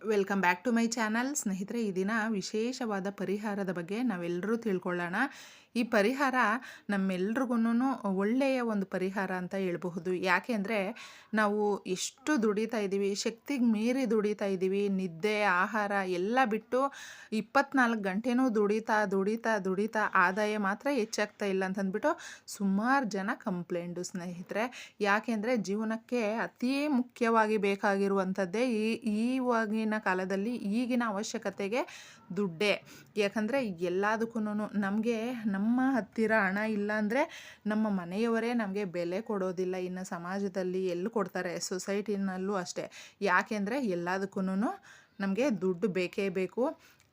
Welcome back to my channel. ಸ್ನೇಹಿತರೆ, ಈ ದಿನ ವಿಶೇಷವಾದ ಪರಿಹಾರದ ಬಗ್ಗೆ ನಾವೆಲ್ಲರೂ ತಿಳ್ಕೊಳ್ಳೋಣ. ಈ ಪರಿಹಾರ ನಮ್ಮೆಲ್ರಿಗೂ ಒಳ್ಳೆಯ ಒಂದು ಪರಿಹಾರ ಅಂತ ಹೇಳ್ಬಹುದು. ಯಾಕೆಂದರೆ ನಾವು ಎಷ್ಟು ದುಡಿತಾ ಇದ್ದೀವಿ, ಶಕ್ತಿಗೆ ಮೀರಿ ದುಡಿತಾ ಇದ್ದೀವಿ, ನಿದ್ದೆ, ಆಹಾರ ಎಲ್ಲ ಬಿಟ್ಟು ಇಪ್ಪತ್ನಾಲ್ಕು ಗಂಟೆನೂ ದುಡಿತಾ ದುಡಿತಾ ದುಡಿತಾ ಆದಾಯ ಮಾತ್ರ ಹೆಚ್ಚಾಗ್ತಾ ಇಲ್ಲ ಅಂತಂದ್ಬಿಟ್ಟು ಸುಮಾರು ಜನ ಕಂಪ್ಲೇಂಟು ಸ್ನೇಹಿತರೆ. ಯಾಕೆಂದರೆ ಜೀವನಕ್ಕೆ ಅತೀ ಮುಖ್ಯವಾಗಿ ಬೇಕಾಗಿರುವಂಥದ್ದೇ ಈ ಈವಾಗಿನ ಕಾಲದಲ್ಲಿ ಈಗಿನ ಅವಶ್ಯಕತೆಗೆ ದುಡ್ಡೇ. ಯಾಕಂದರೆ ಎಲ್ಲದಕ್ಕೂ ನಮಗೆ ನಮ್ಮ ಹತ್ತಿರ ಹಣ ಇಲ್ಲ ಅಂದರೆ ನಮ್ಮ ಮನೆಯವರೇ ನಮಗೆ ಬೆಲೆ ಕೊಡೋದಿಲ್ಲ. ಇನ್ನು ಸಮಾಜದಲ್ಲಿ ಎಲ್ಲಿ ಕೊಡ್ತಾರೆ? ಸೊಸೈಟಿನಲ್ಲೂ ಅಷ್ಟೇ. ಯಾಕೆಂದರೆ ಎಲ್ಲದಕ್ಕೂ ನಮಗೆ ದುಡ್ಡು ಬೇಕೇ ಬೇಕು.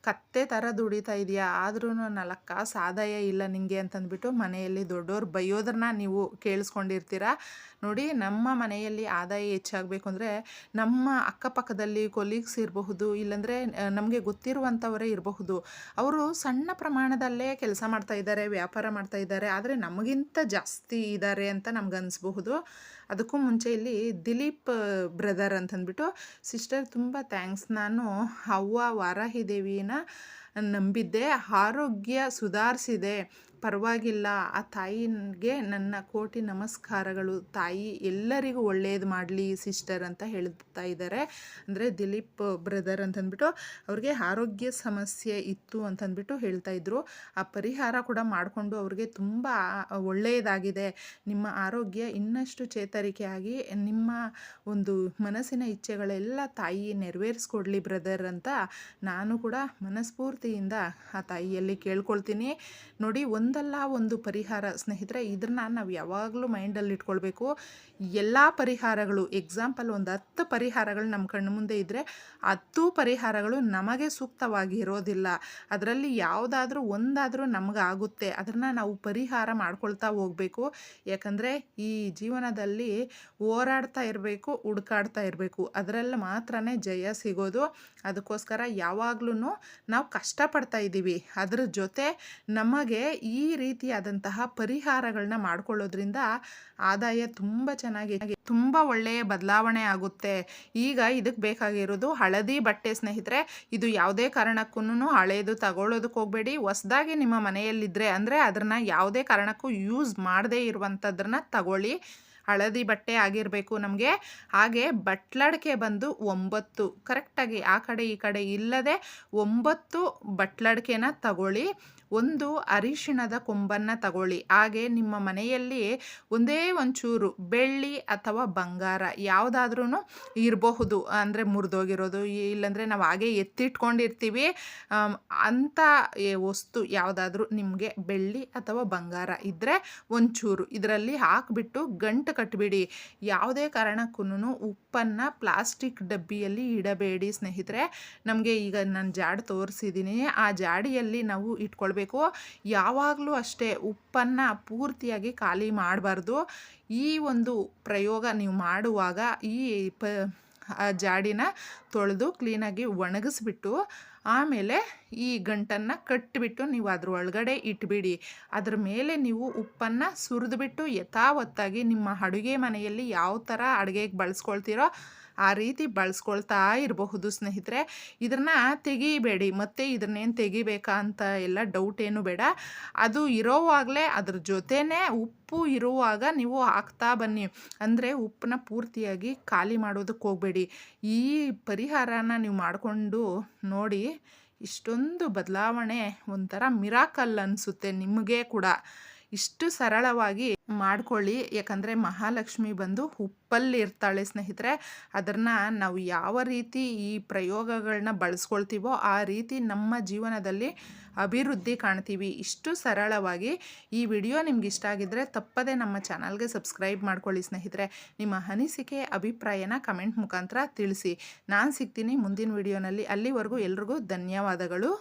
ಕತ್ತೆ ಥರ ದುಡಿತಾ ಇದೆಯಾ ಆದ್ರೂ ನಾಲ್ಕು ಕಾಸು ಆದಾಯ ಇಲ್ಲ ನಿಮಗೆ ಅಂತಂದ್ಬಿಟ್ಟು ಮನೆಯಲ್ಲಿ ದೊಡ್ಡವ್ರು ಬೈಯೋದ್ರನ್ನ ನೀವು ಕೇಳಿಸ್ಕೊಂಡಿರ್ತೀರ? ನೋಡಿ, ನಮ್ಮ ಮನೆಯಲ್ಲಿ ಆದಾಯ ಹೆಚ್ಚಾಗಬೇಕು ಅಂದರೆ ನಮ್ಮ ಅಕ್ಕಪಕ್ಕದಲ್ಲಿ ಕೊಲೀಗ್ಸ್ ಇರಬಹುದು, ಇಲ್ಲಾಂದರೆ ನಮಗೆ ಗೊತ್ತಿರುವಂಥವರೇ ಇರಬಹುದು. ಅವರು ಸಣ್ಣ ಪ್ರಮಾಣದಲ್ಲೇ ಕೆಲಸ ಮಾಡ್ತಾ ಇದ್ದಾರೆ, ವ್ಯಾಪಾರ ಮಾಡ್ತಾ ಇದ್ದಾರೆ, ಆದರೆ ನಮಗಿಂತ ಜಾಸ್ತಿ ಇದ್ದಾರೆ ಅಂತ ನಮ್ಗೆ ಅನಿಸ್ಬಹುದು. ಅದಕ್ಕೂ ಮುಂಚೆ ಇಲ್ಲಿ ದಿಲೀಪ್ ಬ್ರದರ್ ಅಂತಂದ್ಬಿಟ್ಟು ಸಿಸ್ಟರ್ ತುಂಬ ಥ್ಯಾಂಕ್ಸ್ ನಾನು ಅವ್ವ ವಾರಾಹಿ ದೇವಿನ ನಂಬಿದ್ದೆ, ಆರೋಗ್ಯ ಸುಧಾರಿಸಿದೆ. ಪರವಾಗಿಲ್ಲ, ಆ ತಾಯಿಗೆ ನನ್ನ ಕೋಟಿ ನಮಸ್ಕಾರಗಳು. ತಾಯಿ ಎಲ್ಲರಿಗೂ ಒಳ್ಳೆಯದು ಮಾಡಲಿ ಸಿಸ್ಟರ್ ಅಂತ ಹೇಳ್ತಾ ಇದ್ದಾರೆ ಅಂದರೆ ದಿಲೀಪ್ ಬ್ರದರ್ ಅಂತಂದ್ಬಿಟ್ಟು ಅವ್ರಿಗೆ ಆರೋಗ್ಯ ಸಮಸ್ಯೆ ಇತ್ತು ಅಂತಂದ್ಬಿಟ್ಟು ಹೇಳ್ತಾ ಇದ್ರು. ಆ ಪರಿಹಾರ ಕೂಡ ಮಾಡಿಕೊಂಡು ಅವ್ರಿಗೆ ತುಂಬ ಒಳ್ಳೆಯದಾಗಿದೆ ನಿಮ್ಮ ಆರೋಗ್ಯ ಇನ್ನಷ್ಟು ಚೇತರಿಕೆಯಾಗಿ, ನಿಮ್ಮ ಒಂದು ಮನಸ್ಸಿನ ಇಚ್ಛೆಗಳೆಲ್ಲ ತಾಯಿ ನೆರವೇರಿಸ್ಕೊಡ್ಲಿ ಬ್ರದರ್ ಅಂತ ನಾನು ಕೂಡ ಮನಸ್ಫೂರ್ತಿಯಿಂದ ಆ ತಾಯಿಯಲ್ಲಿ ಕೇಳ್ಕೊಳ್ತೀನಿ. ನೋಡಿ, ಒಂದಲ್ಲ ಒಂದು ಪರಿಹಾರ ಸ್ನೇಹಿತರೆ ಇದನ್ನು ನಾವು ಯಾವಾಗಲೂ ಮೈಂಡಲ್ಲಿ ಇಟ್ಕೊಳ್ಬೇಕು. ಎಲ್ಲ ಪರಿಹಾರಗಳು, ಎಕ್ಸಾಂಪಲ್ ಒಂದು ಹತ್ತು ಪರಿಹಾರಗಳು ನಮ್ಮ ಕಣ್ಣು ಮುಂದೆ ಇದ್ದರೆ ಹತ್ತು ಪರಿಹಾರಗಳು ನಮಗೆ ಸೂಕ್ತವಾಗಿ ಇರೋದಿಲ್ಲ. ಅದರಲ್ಲಿ ಯಾವುದಾದ್ರೂ ಒಂದಾದರೂ ನಮಗೆ ಆಗುತ್ತೆ. ಅದನ್ನು ನಾವು ಪರಿಹಾರ ಮಾಡ್ಕೊಳ್ತಾ ಹೋಗಬೇಕು. ಯಾಕಂದರೆ, ಈ ಜೀವನದಲ್ಲಿ ಹೋರಾಡ್ತಾ ಇರಬೇಕು, ಹುಡ್ಕಾಡ್ತಾ ಇರಬೇಕು. ಅದರಲ್ಲಿ ಮಾತ್ರನೇ ಜಯ ಸಿಗೋದು. ಅದಕ್ಕೋಸ್ಕರ ಯಾವಾಗ್ಲೂ ನಾವು ಕಷ್ಟಪಡ್ತಾ ಇದ್ದೀವಿ. ಅದ್ರ ಜೊತೆ ನಮಗೆ ಈ ರೀತಿಯಾದಂತಹ ಪರಿಹಾರಗಳನ್ನ ಮಾಡ್ಕೊಳ್ಳೋದ್ರಿಂದ ಆದಾಯ ತುಂಬ ಚೆನ್ನಾಗಿ ತುಂಬ ಒಳ್ಳೆಯ ಬದಲಾವಣೆ ಆಗುತ್ತೆ. ಈಗ ಇದಕ್ಕೆ ಬೇಕಾಗಿರೋದು ಹಳದಿ ಬಟ್ಟೆ ಸ್ನೇಹಿತರೆ, ಇದು ಯಾವುದೇ ಕಾರಣಕ್ಕೂ ಹಳೇದು ತಗೊಳ್ಳೋದಕ್ಕೆ ಹೋಗಬೇಡಿ. ಹೊಸ್ದಾಗಿ ನಿಮ್ಮ ಮನೆಯಲ್ಲಿದ್ದರೆ ಅಂದರೆ ಅದನ್ನು ಯಾವುದೇ ಕಾರಣಕ್ಕೂ ಯೂಸ್ ಮಾಡದೇ ಇರುವಂಥದ್ರನ್ನ ತಗೊಳ್ಳಿ. ಹಳದಿ ಬಟ್ಟೆ ಆಗಿರಬೇಕು ನಮಗೆ. ಹಾಗೆ ಬಟ್ಲಡಿಕೆ ಬಂದು ಒಂಬತ್ತು. ಕರೆಕ್ಟಾಗಿ ಆ ಕಡೆ ಈ ಕಡೆ ಇಲ್ಲದೆ ಒಂಬತ್ತು ಬಟ್ಲಡಿಕೆನ ತಗೊಳ್ಳಿ. ಒಂದು ಅರಿಶಿಣದ ಕೊಂಬನ್ನು ತಗೊಳ್ಳಿ. ಹಾಗೆ ನಿಮ್ಮ ಮನೆಯಲ್ಲಿ ಒಂದೇ ಒಂಚೂರು ಬೆಳ್ಳಿ ಅಥವಾ ಬಂಗಾರ ಯಾವುದಾದ್ರೂ ಇರಬಹುದು. ಅಂದರೆ ಮುರಿದೋಗಿರೋದು, ಇಲ್ಲಾಂದರೆ ನಾವು ಹಾಗೆ ಎತ್ತಿಟ್ಕೊಂಡಿರ್ತೀವಿ. ಅಂಥ ವಸ್ತು ಯಾವುದಾದ್ರೂ ನಿಮಗೆ ಬೆಳ್ಳಿ ಅಥವಾ ಬಂಗಾರ ಇದ್ದರೆ ಒಂಚೂರು ಇದರಲ್ಲಿ ಹಾಕಿಬಿಟ್ಟು ಗಂಟು ಕಟ್ಟಿಬಿಡಿ ಯಾವುದೇ ಕಾರಣಕ್ಕೂ ಉಪ್ಪನ್ನು ಪ್ಲಾಸ್ಟಿಕ್ ಡಬ್ಬಿಯಲ್ಲಿ ಇಡಬೇಡಿ ಸ್ನೇಹಿತರೆ. ನಮಗೆ ಈಗ ನಾನು ಜಾಡ್ ತೋರಿಸಿದ್ದೀನಿ ಆ ಜಾಡಿಯಲ್ಲಿ ನಾವು ಇಟ್ಕೊಳ್ಬೇಕು. ಯಾವಾಗಲೂ ಅಷ್ಟೇ ಉಪ್ಪನ್ನು ಪೂರ್ತಿಯಾಗಿ ಖಾಲಿ ಮಾಡಬಾರ್ದು. ಈ ಒಂದು ಪ್ರಯೋಗ ನೀವು ಮಾಡುವಾಗ ಈ ಪ ಜಾಡಿನ ತೊಳೆದು ಕ್ಲೀನಾಗಿ ಒಣಗಿಸ್ಬಿಟ್ಟು, ಆಮೇಲೆ ಈ ಗಂಟನ್ನು ಕಟ್ಟಿಬಿಟ್ಟು ನೀವು ಅದ್ರ ಒಳಗಡೆ ಇಟ್ಬಿಡಿ. ಅದರ ಮೇಲೆ ನೀವು ಉಪ್ಪನ್ನು ಸುರಿದುಬಿಟ್ಟು ಯಥಾವತ್ತಾಗಿ ನಿಮ್ಮ ಅಡುಗೆ ಮನೆಯಲ್ಲಿ ಯಾವ ಥರ ಅಡುಗೆಗೆ ಬಳಸ್ಕೊಳ್ತೀರೋ ಆ ರೀತಿ ಬಳಸ್ಕೊಳ್ತಾ ಇರಬಹುದು ಸ್ನೇಹಿತರೆ. ಇದನ್ನು ತೆಗಿಬೇಡಿ. ಮತ್ತು ಇದನ್ನೇನು ತೆಗಿಬೇಕಾ ಅಂತ ಎಲ್ಲ ಡೌಟ್ ಏನು ಬೇಡ. ಅದು ಇರೋವಾಗಲೇ ಅದ್ರ ಜೊತೆನೇ ಉಪ್ಪು ಇರುವಾಗ ನೀವು ಹಾಕ್ತಾ ಬನ್ನಿ. ಅಂದರೆ ಉಪ್ಪನ್ನ ಪೂರ್ತಿಯಾಗಿ ಖಾಲಿ ಮಾಡೋದಕ್ಕೆ ಹೋಗಬೇಡಿ. ಈ ಪರಿಹಾರನ ನೀವು ಮಾಡಿಕೊಂಡು ನೋಡಿ, ಇಷ್ಟೊಂದು ಬದಲಾವಣೆ ಒಂಥರ ಮಿರಾಕಲ್ ಅನಿಸುತ್ತೆ ನಿಮಗೆ ಕೂಡ. ಇಷ್ಟು ಸರಳವಾಗಿ ಮಾಡ್ಕೊಳ್ಳಿ. ಯಾಕಂದರೆ ಮಹಾಲಕ್ಷ್ಮಿ ಬಂದು ಉಪ್ಪಲ್ಲಿ ಇರ್ತಾಳೆ ಸ್ನೇಹಿತರೆ. ಅದನ್ನು ನಾವು ಯಾವ ರೀತಿ ಈ ಪ್ರಯೋಗಗಳನ್ನ ಬಳಸ್ಕೊಳ್ತೀವೋ ಆ ರೀತಿ ನಮ್ಮ ಜೀವನದಲ್ಲಿ ಅಭಿವೃದ್ಧಿ ಕಾಣ್ತೀವಿ. ಇಷ್ಟು ಸರಳವಾಗಿ ಈ ವಿಡಿಯೋ ನಿಮ್ಗೆ ಇಷ್ಟ ಆಗಿದ್ದರೆ ತಪ್ಪದೆ ನಮ್ಮ ಚಾನಲ್ಗೆ ಸಬ್ಸ್ಕ್ರೈಬ್ ಮಾಡ್ಕೊಳ್ಳಿ ಸ್ನೇಹಿತರೆ. ನಿಮ್ಮ ಅನಿಸಿಕೆ, ಅಭಿಪ್ರಾಯನ ಕಮೆಂಟ್ ಮುಖಾಂತರ ತಿಳಿಸಿ. ನಾನು ಸಿಗ್ತೀನಿ ಮುಂದಿನ ವಿಡಿಯೋನಲ್ಲಿ. ಅಲ್ಲಿವರೆಗೂ ಎಲ್ರಿಗೂ ಧನ್ಯವಾದಗಳು.